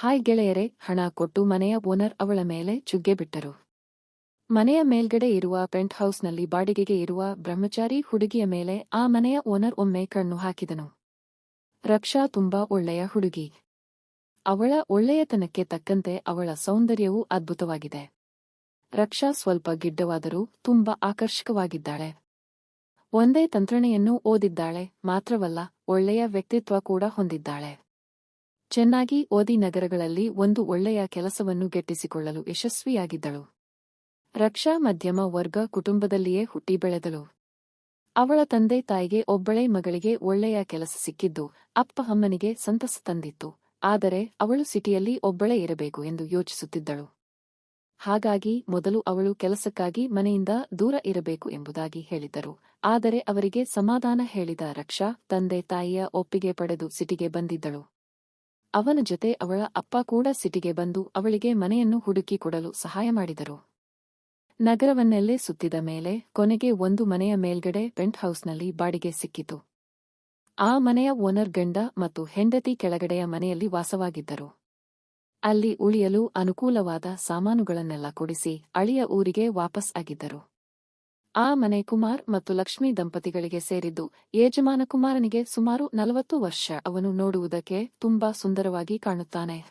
Hi ಗೆಳೆಯರೆ, ಹಣ ಕೊಟ್ಟು ಮನೆಯ ಓನರ್ ಅವಳ ಮೇಲೆ ಚುಗ್ಗೆ ಬಿಟ್ಟರು. ಮನೆಯ ಮೇಲ್ಗಡೆ ಇರುವ ಪೆಂಟ್ ಹೌಸ್ನಲ್ಲಿ ಬಾಡಿಗೆಗೆ ಇರುವ ಬ್ರಹ್ಮಚಾರಿ ಹುಡುಗಿಯ ಮೇಲೆ ಆ ಮನೆಯ ಓನರ್ ಒಮ್ಮೆ ಕಣ್ಣು ಹಾಕಿದನು. ರಕ್ಷಾ ತುಂಬಾ ಒಳ್ಳೆಯ ಹುಡುಗಿ. ಅವಳ ಒಳ್ಳೆಯತನಕ್ಕೆ ತಕ್ಕಂತೆ ಅವಳ ಸೌಂದರ್ಯವೂ ಅದ್ಭುತವಾಗಿದೆ. ರಕ್ಷಾ ಸ್ವಲ್ಪ ಗಿಡ್ಡವಾದರೂ ತುಂಬಾ ಆಕರ್ಷಕವಾಗಿದ್ದಾಳೆ. ಒಂದೇ ತಂತ್ರಣೆಯನ್ನು ಓದಿದ್ದಾಳೆ, ಮಾತ್ರವಲ್ಲ, ಒಳ್ಳೆಯ ವ್ಯಕ್ತಿತ್ವ ಕೂಡ ಹೊಂದಿದ್ದಾಳೆ. ಚೆನ್ನಾಗಿ ಓದಿ ನಗರಗಳಲ್ಲಿ ಒಂದು ಒಳ್ಳೆಯ ಕೆಲಸವನ್ನು ಗೆಟ್ಟಿಸಿಕೊಳ್ಳಲು ಯಶಸ್ವಿಯಾಗಿದ್ದಳು. ರಕ್ಷಾ ಮಧ್ಯಮ ವರ್ಗ ಕುಟುಂಬದಲ್ಲಿಯೇ ಹುಟ್ಟಿ ಬೆಳೆದಳು. ಅವಳ ತಂದೆ ತಾಯಿಗೆ ಒಬ್ಬಳೇ ಮಗಳಿಗೆ ಒಳ್ಳೆಯ ಕೆಲಸ ಸಿಕ್ಕಿದ್ದು, ಅಪ್ಪ ಅಮ್ಮನಿಗೆ ಸಂತಸ ತಂದಿತ್ತು, ಆದರೆ ಅವಳು ಸಿಟಿಯಲ್ಲಿ ಒಬ್ಬಳೇ ಇರಬೇಕು ಎಂದು ಯೋಚಿಸುತ್ತಿದ್ದಳು. ಹಾಗಾಗಿ ಮೊದಲು ಅವಳು ಕೆಲಸಕ್ಕಾಗಿ ಮನೆಯಿಂದ ದೂರ ಇರಬೇಕು ಎಂಬುದಾಗಿ ಹೇಳಿದ್ದರು ಆದರೆ ಅವರಿಗೆ ಸಮಾಧಾನ ಹೇಳಿದ ರಕ್ಷಾ, ತಂದೆ ತಾಯಿಯ ಒಪ್ಪಿಗೆ ಪಡೆದು ಸಿಟಿಗೆ ಬಂದಿದ್ದಳು. ಅವನ ಜೊತೆ ಅವಳ ಅಪ್ಪ ಕೂಡ ಸಿಟಿಗೆ ಬಂದು ಅವಳಿಗೆ ಮನೆಯನ್ನು ಹುಡುಕಿ ಕೊಡಲು ಸಹಾಯ ಮಾಡಿದರು. ನಗರವನ್ನೆಲ್ಲೇ ಸುತ್ತಿದ ಮೇಲೆ ಕೊನೆಗೆ ಒಂದು ಮನೆಯ ಮೇಲ್ಗಡೆ ಪೆಂಟ್ ಹೌಸ್ನಲ್ಲಿ ಬಾಡಿಗೆ ಸಿಕ್ಕಿತು. ಆ ಮನೆಯ ಓನರ್ ಗಂಡ ಮತ್ತು ಹೆಂಡತಿ ಕೆಳಗಡೆಯ ಮನೆಯಲ್ಲಿ ವಾಸವಾಗಿದ್ದರು. ಅಲ್ಲಿ ಉಳಿಯಲು ಅನುಕೂಲವಾದ ಸಾಮಾನುಗಳನ್ನೆಲ್ಲ ಕೊಡಿಸಿ ಅಳಿಯ ಊರಿಗೆ ವಾಪಸ್ ಆಗಿದ್ದರು. ಆ ಮನೆ ಕುಮಾರ್ ಮತ್ತು ಲಕ್ಷ್ಮಿ ದಂಪತಿಗಳಿಗೆ ಸೇರಿದ್ದು ಯಜಮಾನ ಕುಮಾರನಿಗೆ ಸುಮಾರು ನಲವತ್ತು ವರ್ಷ. ಅವನು ನೋಡುವುದಕ್ಕೆ ತುಂಬಾ ಸುಂದರವಾಗಿ ಕಾಣುತ್ತಾನೆ.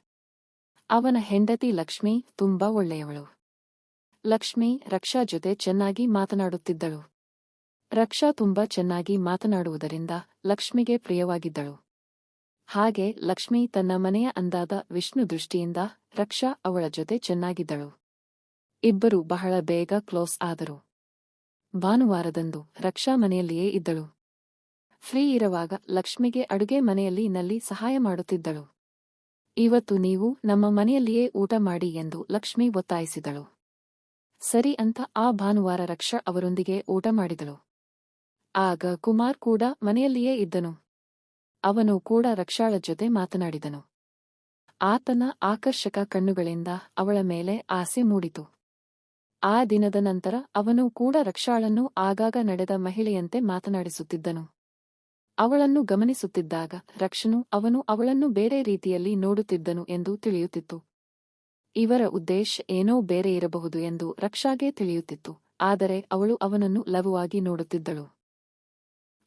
ಅವನ ಹೆಂಡತಿ ಲಕ್ಷ್ಮಿ ತುಂಬಾ ಒಳ್ಳೆಯವಳು. ಲಕ್ಷ್ಮಿ ರಕ್ಷಾ ಜೊತೆ ಚೆನ್ನಾಗಿ ಮಾತನಾಡುತ್ತಿದ್ದಳು. ರಕ್ಷಾ ತುಂಬಾ ಚೆನ್ನಾಗಿ ಮಾತನಾಡುವುದರಿಂದ ಲಕ್ಷ್ಮಿಗೆ ಪ್ರಿಯವಾಗಿದ್ದಳು. ಹಾಗೆ ಲಕ್ಷ್ಮಿ ತನ್ನ ಮನೆಯ ಅಂದಾದ ವಿಷ್ಣು ದೃಷ್ಟಿಯಿಂದ ರಕ್ಷಾ ಅವಳ ಜೊತೆ ಚೆನ್ನಾಗಿದ್ದಳು. ಇಬ್ಬರು ಬಹಳ ಬೇಗ ಕ್ಲೋಸ್ ಆದರು. ಭಾನುವಾರದಂದು ರಕ್ಷಾ ಮನೆಯಲ್ಲಿಯೇ ಇದ್ದಳು. ಫ್ರೀ ಇರುವಾಗ ಲಕ್ಷ್ಮಿಗೆ ಅಡುಗೆ ಮನೆಯಲ್ಲಿ ನಲ್ಲಿ ಸಹಾಯ ಮಾಡುತ್ತಿದ್ದಳು. ಇವತ್ತು ನೀವು ನಮ್ಮ ಮನೆಯಲ್ಲಿಯೇ ಊಟ ಮಾಡಿ ಎಂದು ಲಕ್ಷ್ಮಿ ಒತ್ತಾಯಿಸಿದಳು. ಸರಿ ಅಂತ ಆ ಭಾನುವಾರ ರಕ್ಷಾ ಅವರೊಂದಿಗೆ ಊಟ ಮಾಡಿದಳು. ಆಗ ಕುಮಾರ್ ಕೂಡ ಮನೆಯಲ್ಲಿಯೇ ಇದ್ದನು. ಅವನು ಕೂಡ ರಕ್ಷಾಳ ಜೊತೆ ಮಾತನಾಡಿದನು. ಆತನ ಆಕರ್ಷಕ ಕಣ್ಣುಗಳಿಂದ ಅವಳ ಮೇಲೆ ಆಸೆ ಮೂಡಿತು. ಆ ದಿನದ ನಂತರ ಅವನು ಕೂಡ ರಕ್ಷಾಳನ್ನು ಆಗಾಗ ನಡೆದ ಮಹಿಳೆಯಂತೆ ಮಾತನಾಡಿಸುತ್ತಿದ್ದನು. ಅವಳನ್ನು ಗಮನಿಸುತ್ತಿದ್ದಾಗ ರಕ್ಷನು ಅವನು ಅವಳನ್ನು ಬೇರೆ ರೀತಿಯಲ್ಲಿ ನೋಡುತ್ತಿದ್ದನು ಎಂದು ತಿಳಿಯುತ್ತಿತ್ತು. ಇವರ ಉದ್ದೇಶ ಏನೋ ಬೇರೆ ಇರಬಹುದು ಎಂದು ರಕ್ಷಾಗೆ ತಿಳಿಯುತ್ತಿತ್ತು, ಆದರೆ ಅವಳು ಅವನನ್ನು ಲಘುವಾಗಿ ನೋಡುತ್ತಿದ್ದಳು.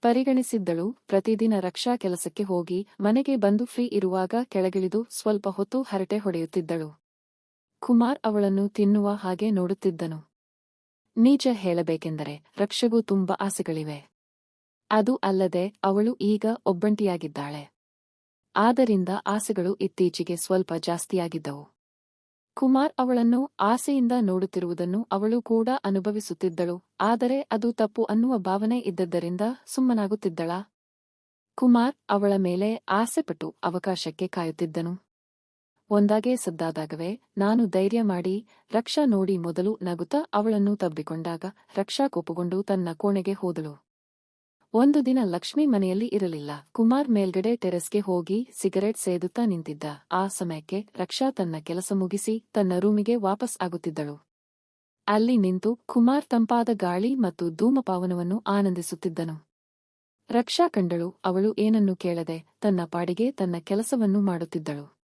ಪರಿಗಣಿಸಿದ್ದಳು, ಪ್ರತಿದಿನ ರಕ್ಷಾ ಕೆಲಸಕ್ಕೆ ಹೋಗಿ ಮನೆಗೆ ಬಂದು ಫ್ರೀ ಇರುವಾಗ ಕೆಳಗಿಳಿದು ಸ್ವಲ್ಪ ಹೊತ್ತು ಹರಟೆ ಹೊಡೆಯುತ್ತಿದ್ದಳು. ಕುಮಾರ್ ಅವಳನ್ನು ತಿನ್ನುವ ಹಾಗೆ ನೋಡುತ್ತಿದ್ದನು. ನೀಚ ಹೇಳಬೇಕೆಂದರೆ ರಕ್ಷೆಗೂ ತುಂಬ ಆಸೆಗಳಿವೆ. ಅದು ಅಲ್ಲದೆ ಅವಳು ಈಗ ಒಬ್ಬಂಟಿಯಾಗಿದ್ದಾಳೆ. ಆದ್ದರಿಂದ ಆಸೆಗಳು ಇತ್ತೀಚೆಗೆ ಸ್ವಲ್ಪ ಜಾಸ್ತಿಯಾಗಿದ್ದವು. ಕುಮಾರ್ ಅವಳನ್ನು ಆಸೆಯಿಂದ ನೋಡುತ್ತಿರುವುದನ್ನು ಅವಳು ಕೂಡ ಅನುಭವಿಸುತ್ತಿದ್ದಳು, ಆದರೆ ಅದು ತಪ್ಪು ಅನ್ನುವ ಭಾವನೆ ಇದ್ದದ್ದರಿಂದ ಸುಮ್ಮನಾಗುತ್ತಿದ್ದಳ? ಕುಮಾರ್ ಅವಳ ಮೇಲೆ ಆಸೆಪಟ್ಟು ಅವಕಾಶಕ್ಕೆ ಕಾಯುತ್ತಿದ್ದನು. ಒಂದಾಗೆ ಸದ್ದಾದಾಗವೇ ನಾನು ಧೈರ್ಯ ಮಾಡಿ ರಕ್ಷಾ ನೋಡಿ ಮೊದಲು ನಗುತ್ತಾ ಅವಳನ್ನು ತಬ್ಬಿಕೊಂಡಾಗ ರಕ್ಷಾ ಕೋಪಗೊಂಡು ತನ್ನ ಕೋಣೆಗೆ ಹೋದಳು. ಒಂದು ದಿನ ಲಕ್ಷ್ಮಿ ಮನೆಯಲ್ಲಿ ಇರಲಿಲ್ಲ. ಕುಮಾರ್ ಮೇಲ್ಗಡೆ ಟೆರೆಸ್ಗೆ ಹೋಗಿ ಸಿಗರೆಟ್ ಸೇದುತ್ತಾ ನಿಂತಿದ್ದ. ಆ ಸಮಯಕ್ಕೆ ರಕ್ಷಾ ತನ್ನ ಕೆಲಸ ಮುಗಿಸಿ ತನ್ನ ರೂಮಿಗೆ ವಾಪಸ್ ಆಗುತ್ತಿದ್ದಳು. ಅಲ್ಲಿ ನಿಂತು ಕುಮಾರ್ ತಂಪಾದ ಗಾಳಿ ಮತ್ತು ಧೂಮಪಾವನವನ್ನು ಆನಂದಿಸುತ್ತಿದ್ದನು. ರಕ್ಷಾ ಕಂಡಳು, ಅವಳು ಏನನ್ನೂ ಕೇಳದೆ ತನ್ನ ಪಾಡಿಗೆ ತನ್ನ ಕೆಲಸವನ್ನು ಮಾಡುತ್ತಿದ್ದಳು.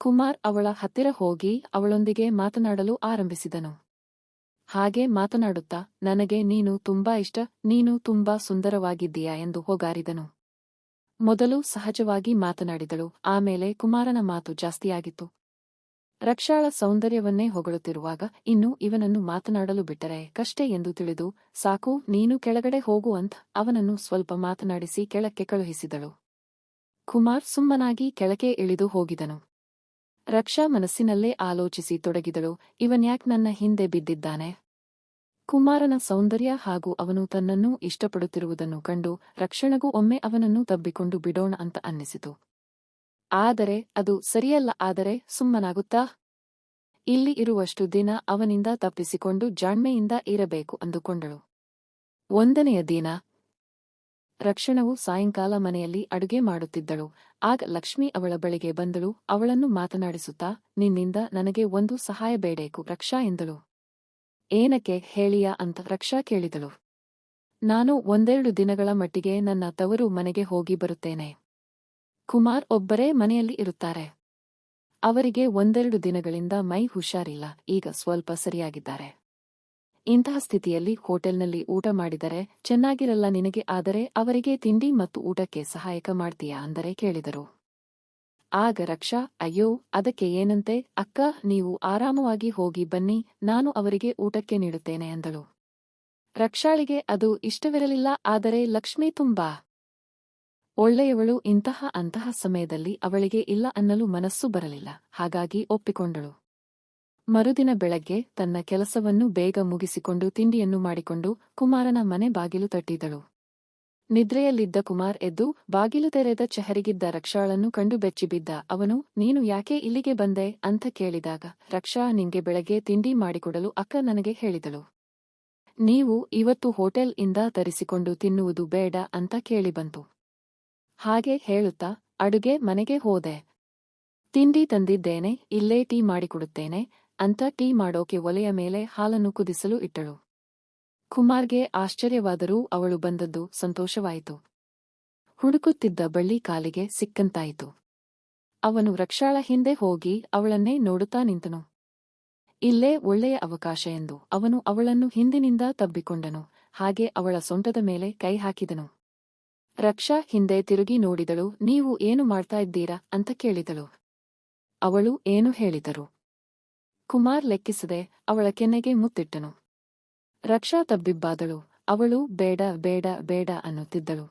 ಕುಮಾರ್ ಅವಳ ಹತ್ತಿರ ಹೋಗಿ ಅವಳೊಂದಿಗೆ ಮಾತನಾಡಲು ಆರಂಭಿಸಿದನು. ಹಾಗೆ ಮಾತನಾಡುತ್ತಾ, ನನಗೆ ನೀನು ತುಂಬಾ ಇಷ್ಟ, ನೀನು ತುಂಬಾ ಸುಂದರವಾಗಿದ್ದೀಯಾ ಎಂದು ಹೋಗಾರಿದನು. ಮೊದಲು ಸಹಜವಾಗಿ ಮಾತನಾಡಿದಳು, ಆಮೇಲೆ ಕುಮಾರನ ಮಾತು ಜಾಸ್ತಿಯಾಗಿತ್ತು. ರಕ್ಷಾಳ ಸೌಂದರ್ಯವನ್ನೇ ಹೊಗಳುತ್ತಿರುವಾಗ, ಇನ್ನು ಇವನನ್ನು ಮಾತನಾಡಲು ಬಿಟ್ಟರೆ ಕಷ್ಟೆ ಎಂದು ತಿಳಿದು, ಸಾಕು, ನೀನು ಕೆಳಗಡೆ ಹೋಗು ಅಂತ ಅವನನ್ನು ಸ್ವಲ್ಪ ಮಾತನಾಡಿಸಿ ಕೆಳಕ್ಕೆ ಕಳುಹಿಸಿದಳು. ಕುಮಾರ್ ಸುಮ್ಮನಾಗಿ ಕೆಳಕ್ಕೆ ಇಳಿದು ಹೋಗಿದನು. ರಕ್ಷಾ ಮನಸ್ಸಿನಲ್ಲೇ ಆಲೋಚಿಸಿ ತೊಡಗಿದಳು. ಇವನ್ಯಾಕ್ ನನ್ನ ಹಿಂದೆ ಬಿದ್ದಿದ್ದಾನೆ? ಕುಮಾರನ ಸೌಂದರ್ಯ ಹಾಗೂ ಅವನು ತನ್ನನ್ನೂ ಇಷ್ಟಪಡುತ್ತಿರುವುದನ್ನು ಕಂಡು ರಕ್ಷಣಗೂ ಒಮ್ಮೆ ಅವನನ್ನು ತಬ್ಬಿಕೊಂಡು ಬಿಡೋಣ ಅಂತ ಅನ್ನಿಸಿತು. ಆದರೆ ಅದು ಸರಿಯಲ್ಲ, ಆದರೆ ಸುಮ್ಮನಾಗುತ್ತಾ? ಇಲ್ಲಿ ಇರುವಷ್ಟು ದಿನ ಅವನಿಂದ ತಪ್ಪಿಸಿಕೊಂಡು ಜಾಣ್ಮೆಯಿಂದ ಇರಬೇಕು ಅಂದುಕೊಂಡಳು. ಒಂದನೆಯ ದಿನ ರಕ್ಷಣವು ಸಾಯಂಕಾಲ ಮನೆಯಲ್ಲಿ ಅಡುಗೆ ಮಾಡುತ್ತಿದ್ದಳು. ಆಗ ಲಕ್ಷ್ಮಿ ಅವಳ ಬಳಿಗೆ ಬಂದಳು. ಅವಳನ್ನು ಮಾತನಾಡಿಸುತ್ತಾ, ನಿನ್ನಿಂದ ನನಗೆ ಒಂದು ಸಹಾಯ ಬೇಡೇಕು, ರಕ್ಷಾ ಎಂದಳು. ಏನಕ್ಕೆ ಹೇಳಿಯಾ ಅಂತ ರಕ್ಷಾ ಕೇಳಿದಳು. ನಾನು ಒಂದೆರಡು ದಿನಗಳ ಮಟ್ಟಿಗೆ ನನ್ನ ತವರು ಮನೆಗೆ ಹೋಗಿ ಬರುತ್ತೇನೆ. ಕುಮಾರ್ ಒಬ್ಬರೇ ಮನೆಯಲ್ಲಿ ಇರುತ್ತಾರೆ. ಅವರಿಗೆ ಒಂದೆರಡು ದಿನಗಳಿಂದ ಮೈ ಹುಷಾರಿಲ್ಲ. ಈಗ ಸ್ವಲ್ಪ ಸರಿಯಾಗಿದ್ದಾರೆ. ಇಂತಹ ಸ್ಥಿತಿಯಲ್ಲಿ ಹೋಟೆಲ್ನಲ್ಲಿ ಊಟ ಮಾಡಿದರೆ ಚೆನ್ನಾಗಿರಲ್ಲ ನಿನಗೆ, ಆದರೆ ಅವರಿಗೆ ತಿಂಡಿ ಮತ್ತು ಊಟಕ್ಕೆ ಸಹಾಯಕ ಮಾಡ್ತೀಯಾ ಅಂದರೆ ಕೇಳಿದರು. ಆಗ ರಕ್ಷಾ, ಅಯ್ಯೋ, ಅದಕ್ಕೆ ಏನಂತೆ? ಅಕ್ಕ, ನೀವು ಆರಾಮವಾಗಿ ಹೋಗಿ ಬನ್ನಿ, ನಾನು ಅವರಿಗೆ ಊಟಕ್ಕೆ ನೀಡುತ್ತೇನೆ ಅಂದಳು. ರಕ್ಷಾಳಿಗೆ ಅದು ಇಷ್ಟವಿರಲಿಲ್ಲ, ಆದರೆ ಲಕ್ಷ್ಮಿ ತುಂಬಾ ಒಳ್ಳೆಯವಳು, ಇಂತಹ ಅಂತಹ ಸಮಯದಲ್ಲಿ ಅವಳಿಗೆ ಇಲ್ಲ ಅನ್ನಲು ಮನಸ್ಸು ಬರಲಿಲ್ಲ, ಹಾಗಾಗಿ ಒಪ್ಪಿಕೊಂಡಳು. ಮರುದಿನ ಬೆಳಗ್ಗೆ ತನ್ನ ಕೆಲಸವನ್ನು ಬೇಗ ಮುಗಿಸಿಕೊಂಡು ತಿಂಡಿಯನ್ನು ಮಾಡಿಕೊಂಡು ಕುಮಾರನ ಮನೆ ಬಾಗಿಲು ತಟ್ಟಿದಳು. ನಿದ್ರೆಯಲ್ಲಿದ್ದ ಕುಮಾರ್ ಎದ್ದು ಬಾಗಿಲು ತೆರೆದ ಚಹರಿಗಿದ್ದ ರಕ್ಷಾಳನ್ನು ಕಂಡು ಬೆಚ್ಚಿಬಿದ್ದ. ಅವನು, ನೀನು ಯಾಕೆ ಇಲ್ಲಿಗೆ ಬಂದೆ? ಅಂತ ಕೇಳಿದಾಗ ರಕ್ಷಾ ನಿಂಗೆ ಬೆಳಗ್ಗೆ ತಿಂಡಿ ಮಾಡಿಕೊಡಲು ಅಕ್ಕ ನನಗೆ ಹೇಳಿದಳು. ನೀವು ಇವತ್ತು ಹೋಟೆಲ್ ಇಂದ ತರಿಸಿಕೊಂಡು ತಿನ್ನುವುದು ಬೇಡ ಅಂತ ಕೇಳಿಬಂತು ಹಾಗೆ ಹೇಳುತ್ತಾ, ಅಡುಗೆ ಮನೆಗೆ ಹೋದೆ. ತಿಂಡಿ ತಂದಿದ್ದೇನೆ, ಇಲ್ಲೇ ಟೀ ಮಾಡಿಕೊಡುತ್ತೇನೆ. ಅಂತ ಟೀ ಮಾಡೋಕೆ ಒಲೆಯ ಮೇಲೆ ಹಾಲನ್ನು ಕುದಿಸಲು ಇಟ್ಟಳು. ಕುಮಾರ್ಗೆ ಆಶ್ಚರ್ಯವಾದರೂ ಅವಳು ಬಂದದ್ದು ಸಂತೋಷವಾಯಿತು. ಹುಡುಕುತ್ತಿದ್ದ ಬಳ್ಳಿ ಕಾಲಿಗೆ ಸಿಕ್ಕಂತಾಯಿತು. ಅವನು ರಕ್ಷಾಳ ಹಿಂದೆ ಹೋಗಿ ಅವಳನ್ನೇ ನೋಡುತ್ತಾ ನಿಂತನು. ಇಲ್ಲೇ ಒಳ್ಳೆಯ ಅವಕಾಶ ಎಂದು ಅವನು ಅವಳನ್ನು ಹಿಂದಿನಿಂದ ತಬ್ಬಿಕೊಂಡನು, ಹಾಗೆ ಅವಳ ಸೊಂಟದ ಮೇಲೆ ಕೈ ಹಾಕಿದನು. ರಕ್ಷಾ ಹಿಂದೆ ತಿರುಗಿ ನೋಡಿದಳು, ನೀವು ಏನು ಮಾಡ್ತಾ ಇದ್ದೀರಾ? ಅಂತ ಕೇಳಿದಳು. ಅವಳು ಏನು ಹೇಳಿದರು? ಕುಮಾರ್ ಲೆಕ್ಕಿಸದೆ ಅವಳ ಕೆನ್ನೆಗೆ ಮುತ್ತಿಟ್ಟನು. ರಕ್ಷಾ ತಬ್ಬಿಬ್ಬಾದಳು, ಅವಳು ಬೇಡ ಬೇಡ ಬೇಡ ಅನ್ನುತ್ತಿದ್ದಳು.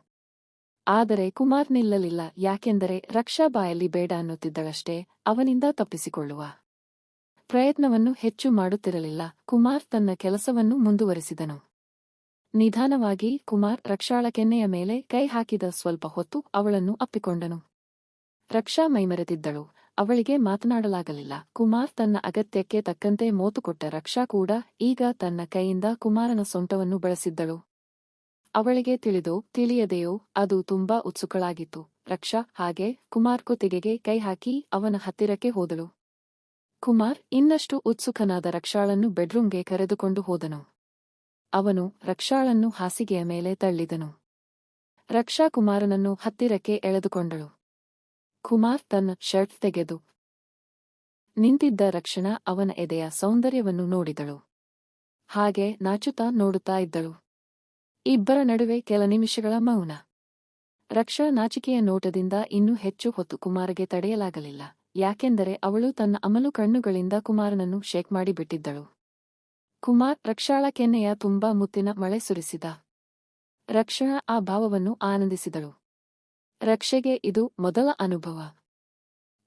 ಆದರೆ ಕುಮಾರ್ ನಿಲ್ಲಲಿಲ್ಲ, ಯಾಕೆಂದರೆ ರಕ್ಷಾ ಬಾಯಲ್ಲಿ ಬೇಡ ಅನ್ನುತ್ತಿದ್ದಳಷ್ಟೇ ಅವನಿಂದ ತಪ್ಪಿಸಿಕೊಳ್ಳುವ ಪ್ರಯತ್ನವನ್ನು ಹೆಚ್ಚು ಮಾಡುತ್ತಿರಲಿಲ್ಲ. ಕುಮಾರ್ ತನ್ನ ಕೆಲಸವನ್ನು ಮುಂದುವರಿಸಿದನು. ನಿಧಾನವಾಗಿ ಕುಮಾರ್ ರಕ್ಷಾಳ ಕೆನ್ನೆಯ ಮೇಲೆ ಕೈ ಹಾಕಿದ ಸ್ವಲ್ಪ ಹೊತ್ತು ಅವಳನ್ನು ಅಪ್ಪಿಕೊಂಡನು. ರಕ್ಷಾ ಮೈಮರೆತಿದ್ದಳು ಅವಳಿಗೆ ಮಾತನಾಡಲಾಗಲಿಲ್ಲ. ಕುಮಾರ್ ತನ್ನ ಅಗತ್ಯಕ್ಕೆ ತಕ್ಕಂತೆ ಮೋತು ಕೊಟ್ಟ ರಕ್ಷಾ ಕೂಡ ಈಗ ತನ್ನ ಕೈಯಿಂದ ಕುಮಾರನ ಸೊಂಟವನ್ನು ಬಳಸಿದ್ದಳು. ಅವಳಿಗೆ ತಿಳಿದೋ, ತಿಳಿಯದೆಯೋ, ಅದು ತುಂಬಾ ಉತ್ಸುಕಳಾಗಿತ್ತು. ರಕ್ಷಾ, ಹಾಗೆ? ಕುಮಾರ್ ಕುತ್ತಿಗೆಗೆ ಕೈ ಹಾಕಿ ಅವನ ಹತ್ತಿರಕ್ಕೆ ಹೋದಳು. ಕುಮಾರ್ ಇನ್ನಷ್ಟು ಉತ್ಸುಕನಾದ ರಕ್ಷಾಳನ್ನು ಬೆಡ್ರೂಮ್ಗೆ ಕರೆದುಕೊಂಡು ಹೋದನು. ಅವನು ರಕ್ಷಾಳನ್ನು ಹಾಸಿಗೆಯ ಮೇಲೆ ತಳ್ಳಿದನು. ರಕ್ಷಾ ಕುಮಾರನನ್ನು ಹತ್ತಿರಕ್ಕೆ ಎಳೆದುಕೊಂಡಳು. ಕುಮಾರ್ ತನ್ನ ಶರ್ಟ್ ತೆಗೆದು ನಿಂತಿದ್ದ ರಕ್ಷಣ ಅವನ ಎದೆಯ ಸೌಂದರ್ಯವನ್ನು ನೋಡಿದಳು. ಹಾಗೆ ನಾಚುತ್ತಾ ನೋಡುತ್ತಾ ಇದ್ದಳು. ಇಬ್ಬರ ನಡುವೆ ಕೆಲ ನಿಮಿಷಗಳ ಮೌನ. ರಕ್ಷಾ ನಾಚಿಕೆಯ ನೋಟದಿಂದ ಇನ್ನೂ ಹೆಚ್ಚು ಹೊತ್ತು ಕುಮಾರಗೆ ತಡೆಯಲಾಗಲಿಲ್ಲ. ಯಾಕೆಂದರೆ ಅವಳು ತನ್ನ ಅಮಲು ಕಣ್ಣುಗಳಿಂದ ಕುಮಾರನನ್ನು ಶೇಕ್ ಮಾಡಿಬಿಟ್ಟಿದ್ದಳು. ಕುಮಾರ್ ರಕ್ಷಾಳ ಕೆನ್ನೆಯ ತುಂಬಾ ಮುತ್ತಿನ ಮಳೆ ಸುರಿಸಿದ. ರಕ್ಷಣಾ ಆ ಭಾವವನ್ನು ಆನಂದಿಸಿದಳು. ರಕ್ಷೆಗೆ ಇದು ಮೊದಲ ಅನುಭವ.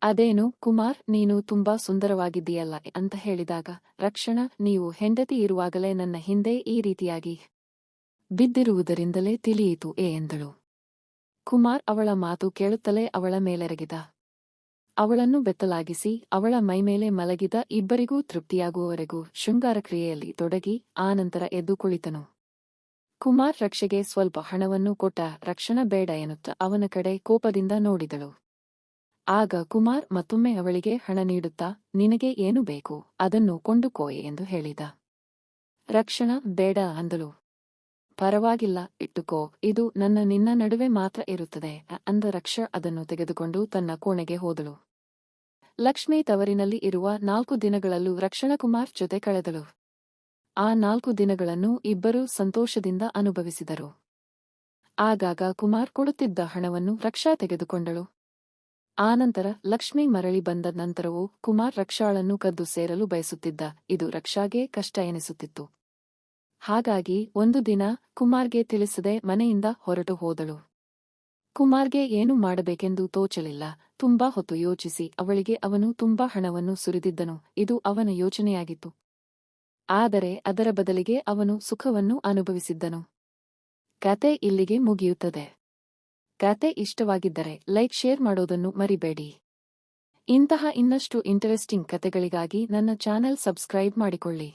ಅದೇನು, ಕುಮಾರ್, ನೀನು ತುಂಬಾ ಸುಂದರವಾಗಿದ್ದೀಯಲ್ಲ ಅಂತ ಹೇಳಿದಾಗ, ರಕ್ಷಣ, ನೀವು ಹೆಂಡತಿ ಇರುವಾಗಲೇ ನನ್ನ ಹಿಂದೆ ಈ ರೀತಿಯಾಗಿ ಬಿದ್ದಿರುವುದರಿಂದಲೇ ತಿಳಿಯಿತು ಏ ಎಂದಳು. ಕುಮಾರ್ ಅವಳ ಮಾತು ಕೇಳುತ್ತಲೇ ಅವಳ ಮೇಲೆರಗಿದ. ಅವಳನ್ನು ಬೆತ್ತಲಾಗಿಸಿ, ಅವಳ ಮೈಮೇಲೆ ಮಲಗಿದ ಇಬ್ಬರಿಗೂ ತೃಪ್ತಿಯಾಗುವವರೆಗೂ ಶೃಂಗಾರ ಕ್ರಿಯೆಯಲ್ಲಿ ತೊಡಗಿ ಆನಂತರ ಎದ್ದು ಕುಳಿತನು. ಕುಮಾರ್ ರಕ್ಷೆಗೆ ಸ್ವಲ್ಪ ಹಣವನ್ನು ಕೊಟ್ಟ ರಕ್ಷಣ ಬೇಡ ಎನ್ನುತ್ತ ಅವನ ಕಡೆ ಕೋಪದಿಂದ ನೋಡಿದಳು. ಆಗ ಕುಮಾರ್ ಮತ್ತೊಮ್ಮೆ ಅವಳಿಗೆ ಹಣ ನೀಡುತ್ತಾ, ನಿನಗೆ ಏನು ಬೇಕು? ಅದನ್ನು ಕೊಂಡುಕೋಯೆ ಎಂದು ಹೇಳಿದ. ರಕ್ಷಣ ಬೇಡ ಅಂದಳು. ಪರವಾಗಿಲ್ಲ, ಇಟ್ಟುಕೋ. ಇದು ನನ್ನ, ನಿನ್ನ ನಡುವೆ ಮಾತ್ರ ಇರುತ್ತದೆ ಅಂದ ರಕ್ಷ ಅದನ್ನು ತೆಗೆದುಕೊಂಡು ತನ್ನ ಕೋಣೆಗೆ ಹೋದಳು. ಲಕ್ಷ್ಮಿ ತವರಿನಲ್ಲಿ ಇರುವ ನಾಲ್ಕು ದಿನಗಳಲ್ಲೂ ರಕ್ಷಣಕುಮಾರ್ ಜೊತೆ ಕಳೆದಳು. ಆ ನಾಲ್ಕು ದಿನಗಳನ್ನು ಇಬ್ಬರೂ ಸಂತೋಷದಿಂದ ಅನುಭವಿಸಿದರು. ಆಗಾಗ ಕುಮಾರ್ ಕೊಡುತ್ತಿದ್ದ ಹಣವನ್ನು ರಕ್ಷಾ ತೆಗೆದುಕೊಂಡಳು. ಆನಂತರ ಲಕ್ಷ್ಮಿ ಮರಳಿ ಬಂದ ನಂತರವೂ ಕುಮಾರ್ ರಕ್ಷಾಳನ್ನು ಕದ್ದು ಸೇರಲು ಬಯಸುತ್ತಿದ್ದ ಇದು ರಕ್ಷಾಗೆ ಕಷ್ಟ ಎನಿಸುತ್ತಿತ್ತು. ಹಾಗಾಗಿ ಒಂದು ದಿನ ಕುಮಾರ್ಗೆ ತಿಳಿಸದೆ ಮನೆಯಿಂದ ಹೊರಟು ಹೋದಳು. ಕುಮಾರ್ಗೆ ಏನು ಮಾಡಬೇಕೆಂದು ತೋಚಲಿಲ್ಲ. ತುಂಬಾ ಹೊತ್ತು ಯೋಚಿಸಿ ಅವಳಿಗೆ ಅವನು ತುಂಬಾ ಹಣವನ್ನು ಸುರಿದಿದ್ದನು. ಇದು ಅವನ ಯೋಚನೆಯಾಗಿತ್ತು. ಆದರೆ ಅದರ ಬದಲಿಗೆ ಅವನು ಸುಖವನ್ನು ಅನುಭವಿಸಿದ್ದನು. ಕತೆ ಇಲ್ಲಿಗೆ ಮುಗಿಯುತ್ತದೆ. ಕತೆ ಇಷ್ಟವಾಗಿದ್ದರೆ ಲೈಕ್, ಶೇರ್ ಮಾಡೋದನ್ನು ಮರಿಬೇಡಿ. ಇಂತಹ ಇನ್ನಷ್ಟು ಇಂಟರೆಸ್ಟಿಂಗ್ ಕತೆಗಳಿಗಾಗಿ ನನ್ನ ಚಾನೆಲ್ ಸಬ್ಸ್ಕ್ರೈಬ್ ಮಾಡಿಕೊಳ್ಳಿ.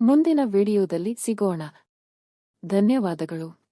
ಮುಂದಿನ ವಿಡಿಯೋದಲ್ಲಿ ಸಿಗೋಣ. ಧನ್ಯವಾದಗಳು.